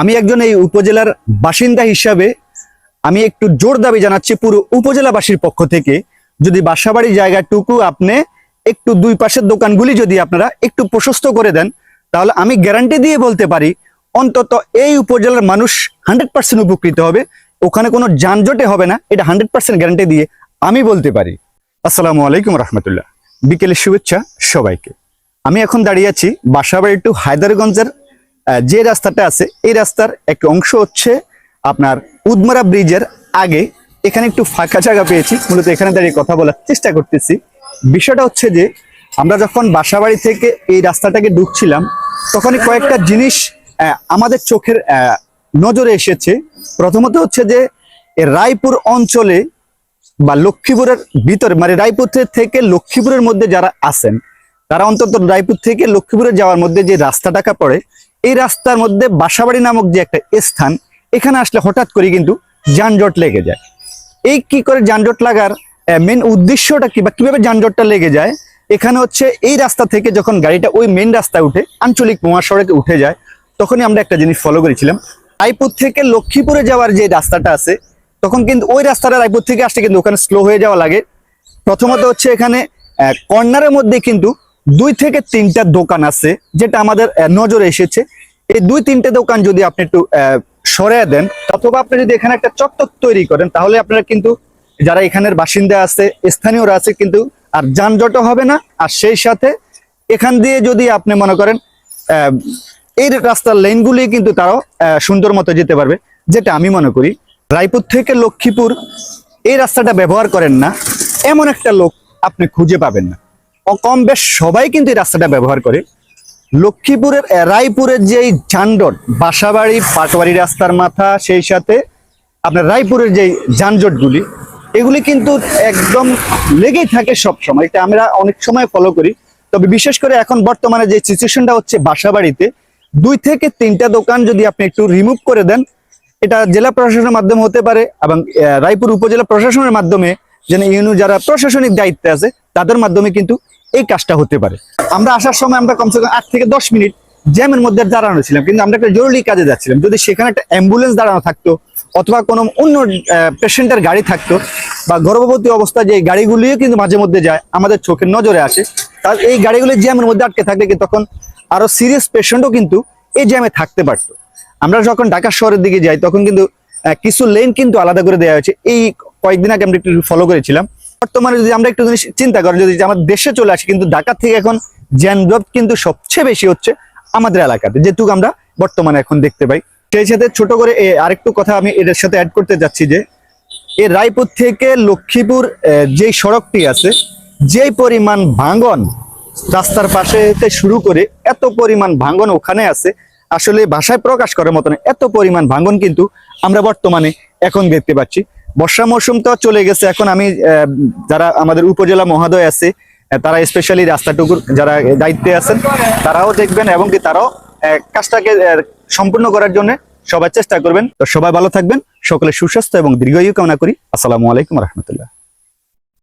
আমি একজন এই উপজেলার বাসিন্দা হিসাবে আমি একটু জোর দাবি জানাচ্ছি পুরো উপজেলাবাসীর পক্ষ থেকে। যদি বাসাবাড়ি জায়গাটুকু আপনি একটু দুই পাশের দোকানগুলি যদি আপনারা একটু প্রশস্ত করে দেন, তাহলে আমি গ্যারান্টি দিয়ে বলতে পারি, অন্তত এই উপজেলার মানুষ হান্ড্রেড পার্সেন্ট উপকৃত হবে। ওখানে কোনো যানজটে হবে না, এটা হান্ড্রেড পার্সেন্ট গ্যারান্টি দিয়ে আমি বলতে পারি। আসসালামু আলাইকুম রহমতুল্লাহ। বিকেলের শুভেচ্ছা সবাইকে। আমি এখন দাঁড়িয়ে আছি বাসাবাড়ি টু হায়দারগঞ্জের যে রাস্তাটা আছে, এই রাস্তার একটু অংশ হচ্ছে আপনার উদমারা ব্রিজের আগে। এখানে একটু ফাঁকা জায়গা পেয়েছি, মূলত এখানে দাঁড়িয়ে কথা বলার চেষ্টা করতেছি। বিষয়টা হচ্ছে যে, আমরা যখন বাসাবাড়ি থেকে এই রাস্তাটাকে ঢুকছিলাম, তখনই কয়েকটা জিনিস আমাদের চোখের নজরে এসেছে। প্রথমত হচ্ছে যে রায়পুর অঞ্চলে বা লক্ষ্মীপুরের ভিতরে মানে রায়পুর থেকে লক্ষ্মীপুরের মধ্যে যারা আছেন, তারা অন্তত রায়পুর থেকে লক্ষ্মীপুরে যাওয়ার মধ্যে যে রাস্তাটাকা পড়ে এই রাস্তার মধ্যে বাসাবাড়ি নামক যে একটা স্থান, এখানে আসলে হঠাৎ করে কিন্তু যানজট লেগে যায়। এই কি করে যানজট লাগার মেন উদ্দেশ্যটা কি বা কীভাবে যানজটটা লেগে যায়? এখানে হচ্ছে এই রাস্তা থেকে যখন গাড়িটা ওই মেন রাস্তায় উঠে, আঞ্চলিক মহাসড়কে উঠে যায়, তখনই আমরা একটা জিনিস ফলো করেছিলাম। রায়পুর থেকে লক্ষ্মীপুরে যাওয়ার যে রাস্তাটা আছে, তখন কিন্তু ওই রাস্তাটা রায়পুর থেকে আসতে কিন্তু ওখানে স্লো হয়ে যাওয়া লাগে। প্রথমত হচ্ছে এখানে কর্নারের মধ্যে কিন্তু দুই থেকে তিনটা দোকান আছে যেটা আমাদের নজরে এসেছে। এই দুই তিনটে দোকান যদি আপনি একটু সরিয়ে দেন, অথবা আপনি যদি এখানে একটা চত্বর তৈরি করেন, তাহলে আপনারা কিন্তু, যারা এখানের বাসিন্দা আছে, স্থানীয়রা আছে, কিন্তু আর যানজটও হবে না। আর সেই সাথে এখান দিয়ে যদি আপনি মনে করেন এই রাস্তার লেনগুলি কিন্তু তারাও সুন্দর মতো যেতে পারবে। যেটা আমি মনে করি, রায়পুর থেকে লক্ষ্মীপুর এই রাস্তাটা ব্যবহার করেন না, এমন একটা লোক আপনি খুঁজে পাবেন না। কম বেশ সবাই কিন্তু এই রাস্তাটা ব্যবহার করে। লক্ষ্মীপুরের রায়পুরের যেই যানজট, বাসাবাড়ি, পাটবাড়ি রাস্তার মাথা, সেই সাথে আপনার রায়পুরের যে যানজটগুলি, এগুলি কিন্তু একদম লেগেই থাকে সব সময় এটা আমরা অনেক সময় ফলো করি। তবে বিশেষ করে এখন বর্তমানে যে সিচুয়েশনটা হচ্ছে বাসাবাড়িতে, দুই থেকে তিনটা দোকান যদি আপনি একটু রিমুভ করে দেন, এটা জেলা প্রশাসনের মাধ্যমে হতে পারে এবং রায়পুর উপজেলা প্রশাসনের মাধ্যমে, যেন ইউনু যারা প্রশাসনিক দায়িত্বে আছে, তাদের মাধ্যমে কিন্তু এই কাজটা হতে পারে। আমরা আসার সময় আমরা কমসে কম আট থেকে দশ মিনিট জ্যামের মধ্যে দাঁড়ানো ছিলাম, কিন্তু আমরা একটা জরুরি কাজে যাচ্ছিলাম। যদি সেখানে একটা অ্যাম্বুলেন্স দাঁড়ানো থাকতো অথবা কোনো অন্য পেশেন্টের গাড়ি থাকতো বা গর্ভবতী অবস্থায় যে গাড়িগুলিও কিন্তু মাঝে মধ্যে যায়, আমাদের চোখের নজরে আসে তার এই গাড়িগুলি জ্যামের মধ্যে আটকে থাকলে তখন আরও সিরিয়াস পেশেন্টও কিন্তু এই জ্যামে থাকতে পারতো। আমরা যখন ঢাকা শহরের দিকে যাই, তখন কিন্তু কিছু লেন কিন্তু আলাদা করে দেওয়া হয়েছে। এই কয়েকদিন আগে আমরা একটু ফলো করেছিলাম। বর্তমানে যদি আমরা একটু জিনিস চিন্তা করি যদি আমাদের দেশে চলে আসি, কিন্তু ঢাকা থেকে এখন জ্যানজট কিন্তু সবচেয়ে বেশি হচ্ছে আমাদের এলাকাতে, যেটুকু আমরা বর্তমানে এখন দেখতে পাই। সেই সাথে ছোট করে আরেকটু কথা আমি এটার সাথে অ্যাড করতে যাচ্ছি যে এই রায়পুর থেকে লক্ষ্মীপুর যেই সড়কটি আছে, যেই পরিমাণ ভাঙন রাস্তার পাশে শুরু করে এত পরিমাণ ভাঙন ওখানে আছে, আসলে ভাষায় প্রকাশ করার মতন এত পরিমাণ ভাঙন কিন্তু আমরা বর্তমানে এখন দেখতে পাচ্ছি। বর্ষা মৌসুম তো চলে গেছে। এখন আমি যারা আমাদের উপজেলা মহোদয় আছে তারা স্পেশালি রাস্তাটুকুর যারা দায়িত্বে আছেন, তারাও দেখবেন এবং কি তারাও কাজটাকে সম্পূর্ণ করার জন্য সবাই চেষ্টা করবেন। তো সবাই ভালো থাকবেন, সকলে সুস্বাস্থ্য এবং দীর্ঘায়ু কামনা করি। আসসালামু আলাইকুম রহমতুল্লাহ।